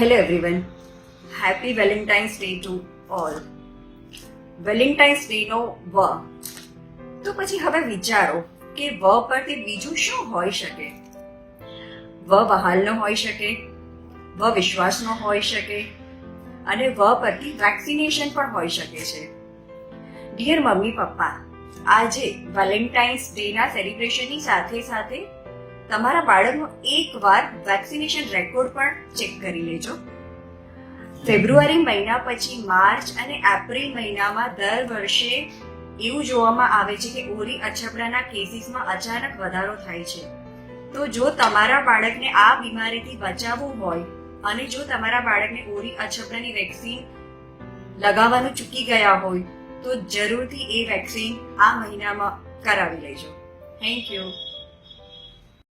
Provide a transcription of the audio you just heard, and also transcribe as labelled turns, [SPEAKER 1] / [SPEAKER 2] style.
[SPEAKER 1] Hello everyone happy Valentine's day to all Valentine's day નો વ. તો પછી હવે વિચારો કે વ પરથી બીજું શું હોઈ શકે? વ વહાલનો હોઈ શકે, વ વિશ્વાસનો હોઈ શકે, અને વ પરથી વેક્સિનેશન પણ હોઈ શકે છે. ડિયર મમ્મી પપ્પા, આજે વેલેન્ટાઇન્સ ડે ના સેલિબ્રેશનની સાથે સાથે તમારા બાળકનો એકવાર વેક્સિનેશન રેકોર્ડ પણ ચેક કરી લેજો. ફેબ્રુઆરી મહિના પછી માર્ચ અને એપ્રિલ મહિનામાં દર વર્ષે એવું જોવામાં આવે છે કે ઓરી અછબડાના કેસીસમાં અચાનક વધારો થાય છે. તો જો તમારા બાળકને આ બીમારીથી બચાવવું હોય અને જો તમારા બાળકને ઓરી અછબડાની વેક્સિન લગાવવાનું ચૂકી ગયા હોય, તો જરૂરથી એ વેક્સિન આ મહિનામાં કરાવી લેજો. Thank you